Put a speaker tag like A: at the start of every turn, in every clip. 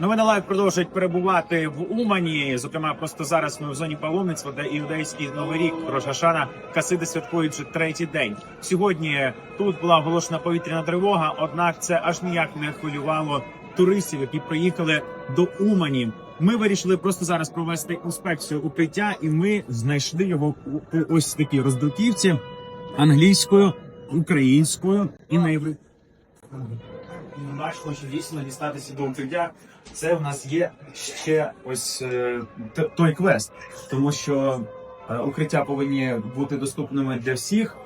A: Новини лайв продовжують перебувати в Умані. Зокрема, просто зараз ми в зоні паломництва, де іудейський новий рік Рошашана Касиди святкують вже третій день. Сьогодні тут була оголошена повітряна тривога, однак це аж ніяк не хвилювало туристів, які приїхали до Умані. Ми вирішили просто зараз провести інспекцію укриття, і ми знайшли його у ось такій роздруківці англійською, українською і на єври. Наш хоче дійсно дістатися до укриття. Це в нас є ще ось е, той квест, тому що е, укриття повинні бути доступними для всіх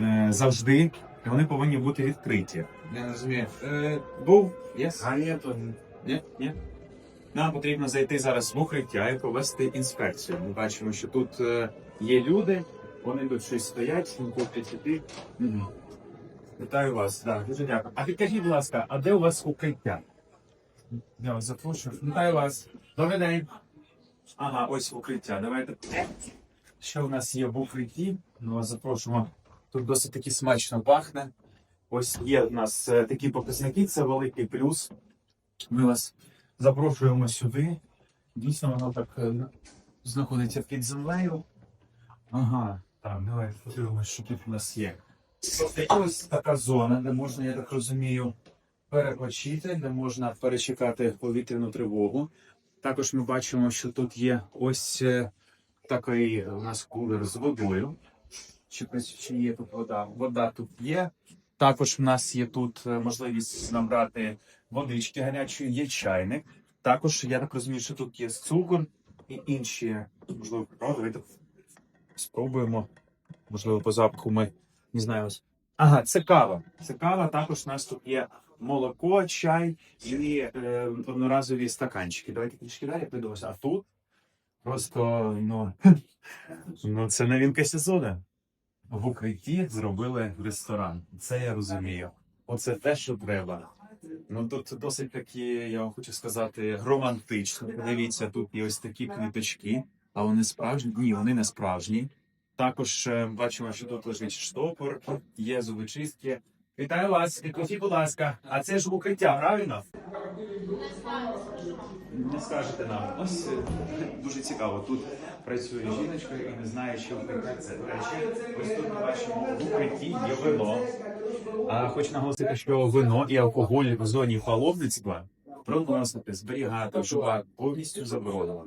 A: е, завжди. І вони повинні бути відкриті. Я не розумію. Е, був? Yes? А ні, то ні. Ні? Нам потрібно зайти зараз в укриття і провести інспекцію. Ми бачимо, що тут е, є люди, вони тут щось стоять, не хочуть іти. Вітаю вас, да, дуже дякую. А підкажіть, будь ласка, а де у вас укриття? Я вас запрошую. Вітаю вас. Добрий день. Ага, ось укриття. Давайте. Що у нас є в укритті? Ми вас запрошуємо. Тут досить таки смачно пахне. Ось є у нас е, такі показники, це великий плюс. Ми вас запрошуємо сюди. Дійсно, воно так е, знаходиться під землею. Ага, так, давайте подивимося, що тут у нас є. Ось така зона, де можна, я так розумію, перепочити, де можна перечекати повітряну тривогу. Також ми бачимо, що тут є ось е, такий у нас кулер з водою. Чи, чи є тут вода? Вода тут є. Також в нас є тут е, можливість набрати водички гарячої, є чайник. Також я так розумію, що тут є цукор і інші, можливо. Давайте спробуємо. Можливо, по запаху ми не знаю. Ага, це кава. Це кава. Також у нас тут є молоко, чай і е, одноразові стаканчики. Давайте трішки далі придивимося. А тут просто ну, ну це новинка сезону. В укритті зробили ресторан. Це я розумію. Оце те, що треба. Ну тут досить такі, я вам хочу сказати, романтично. Дивіться, тут є ось такі квіточки, а вони справжні? Ні, вони не справжні. Також е, бачимо, що тут лежить штопор, є зубочистки. Вітаю вас, підкажіть, будь ласка, а це ж укриття, правильно? Не скажете нам. Ось е, дуже цікаво. Тут працює жіночка і не знає, що укриття це. До речі, ось тут ми бачимо в укритті є вино. А хочу наголосити, що вино і алкоголь в зоні паломництва проносити, зберігати, вживати повністю заборонено.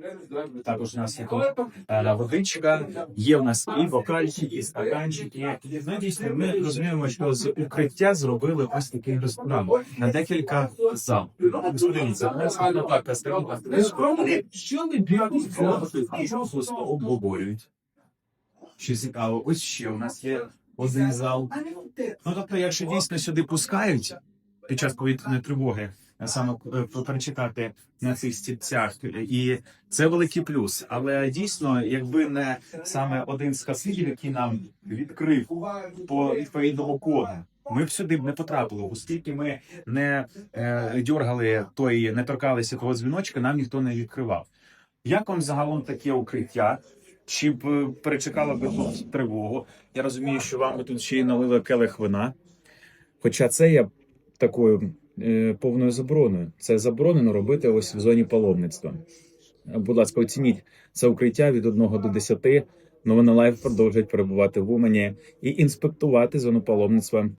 A: Також у нас є тут е, водичка, є в нас і бокальчики, і стаканчики. Ну, дійсно, ми розуміємо, що з укриття зробили ось такий ресторан на декілька зал. Що ви просто обговорюють? Що цікаво, ось ще у нас є один зал. Ну тобто, якщо дійсно сюди пускають під час повітряної тривоги, саме е, перечекати на цих стільцях, і це великий плюс. Але дійсно, якби не саме один з хасидів, який нам відкрив по відповідному коду. Ми б сюди не потрапили, оскільки ми не е, дьоргали той, не торкалися того дзвіночка, нам ніхто не відкривав. Як вам загалом таке укриття? Чи б е, перечекала би тут тривогу? Я розумію, що вам тут ще й налили келих вина. Хоча це є такою е, повною забороною. Це заборонено робити ось в зоні паломництва. Е, Будь ласка, оцініть це укриття від 1 до 10. Новина лайф продовжують перебувати в Умані і інспектувати зону паломництва